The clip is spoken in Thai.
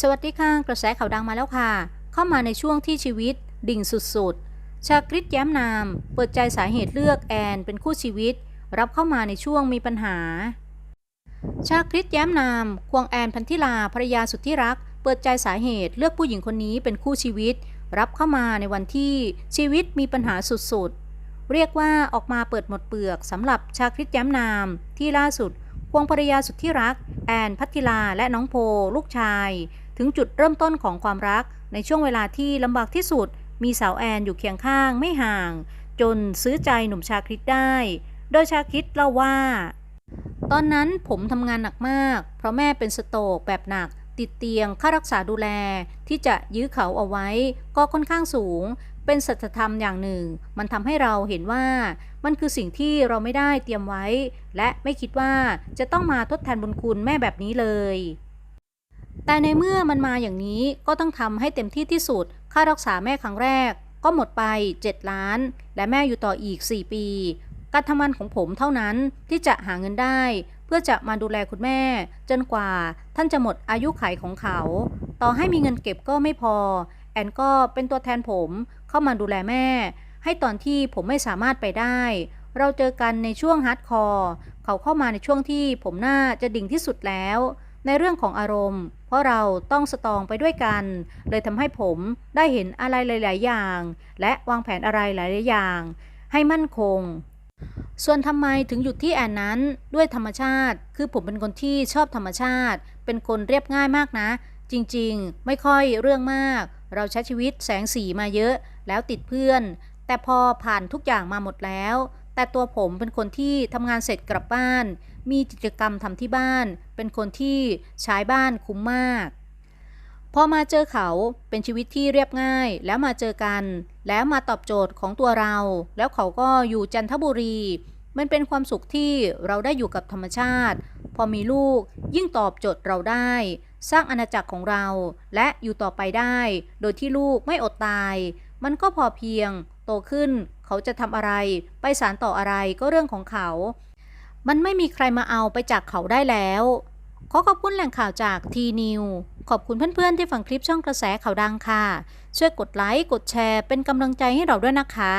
สวัสดีค่ะ กระแสข่าวดังมาแล้วค่ะ เข้ามาในช่วงที่ชีวิต ดิ่งสุดๆ ชาคริตแย้มนาม เปิดใจสาเหตุเลือกแอนเป็นคู่ชีวิต รับเข้ามาในช่วงมีปัญหา ชาคริตแย้มนาม ควงแอนพันธิลาภรยาสุดที่รัก เปิดใจสาเหตุเลือกผู้หญิงคนนี้เป็นคู่ชีวิต รับเข้ามาในวันที่ชีวิตมีปัญหาสุดๆ เรียกว่าออกมาเปิดหมดเปลือกสำหรับชาคริตแย้มนามที่ล่าสุด วงภรรยาสุดที่รัก แอนพัทิลาและน้องโพ ลูกชาย ถึงจุดเริ่มต้นของความรัก ในช่วงเวลาที่ลำบากที่สุด มีสาวแอนอยู่เคียงข้างไม่ห่าง จนซื้อใจหนุ่มชาคริตได้ โดยชาคริตเล่าว่า ตอนนั้นผมทำงานหนักมาก เพราะแม่เป็นสโตกแบบหนักติดเตียงค่ารักษาดูแลที่จะยื้อเขาเอาไว้ ก็ค่อนข้างสูง เป็นสัจธรรมอย่างหนึ่ง มันทำให้เราเห็นว่า มันคือสิ่งที่เราไม่ได้เตรียมไว้ และไม่คิดว่าจะต้องมาทดแทนบุญคุณแม่แบบนี้เลย แต่ในเมื่อมันมาอย่างนี้ก็ต้องทำให้เต็มที่ที่สุด ค่ารักษาแม่ครั้งแรก ก็หมดไป 7 ล้าน และแม่อยู่ต่ออีก 4 ปี การทำงานของผมเท่านั้นที่จะหาเงินได้ เพื่อจะมาดูแลคุณแม่ จนกว่าท่านจะหมดอายุไขของเขา ต่อให้มีเงินเก็บก็ไม่พอ แอนก็เป็นตัวแทนผมเข้ามาดูแลแม่ ให้ตอนที่ผมไม่สามารถไปได้ เราเจอกันในช่วงฮาร์ดคอร์เขาเข้ามาในช่วงที่ผมน่าจะดิ่งที่สุดแล้ว ในเรื่องของอารมณ์ เพราะเราต้องสตองไปด้วยกัน เลยทำให้ผมได้เห็นอะไรหลาย ๆ อย่าง และวางแผนอะไรหลาย ๆ อย่าง ให้มั่นคงส่วนทำไมถึงหยุดที่แอนนั้นด้วยธรรมชาติ คือผมเป็นคนที่ชอบธรรมชาติ เป็นคนเรียบง่ายมากนะ จริงๆ ไม่ค่อยเรื่องมาก เราใช้ชีวิตแสงสีมาเยอะแล้วติดเพื่อน แต่พอผ่านทุกอย่างมาหมดแล้ว แต่ตัวผมเป็นคนที่ทำงานเสร็จกลับบ้าน มีกิจกรรมทำที่บ้าน เป็นคนที่ใช้บ้านคุ้มมาก พอมาเจอเขาเป็นชีวิตที่เรียบง่าย แล้วมาเจอกัน แล้วมาตอบโจทย์ของตัวเรา แล้วเขาก็อยู่จันทบุรีมันเป็นความสุขที่เราได้อยู่กับธรรมชาติ พอมีลูกยิ่งตอบโจทย์เราได้ สร้างอาณาจักรของเรา และอยู่ต่อไปได้ โดยที่ลูกไม่อดตาย มันก็พอเพียง โตขึ้น เขาจะทำอะไร ไปสารต่ออะไรก็เรื่องของเขา มันไม่มีใครมาเอาไปจากเขาได้แล้ว ขอขอบคุณแหล่งข่าวจากทีนิวขอบคุณเพื่อนๆที่ฟังคลิปช่องกระแสข่าวดังค่ะ ช่วยกดไลค์ กดแชร์ เป็นกำลังใจให้เราด้วยนะคะ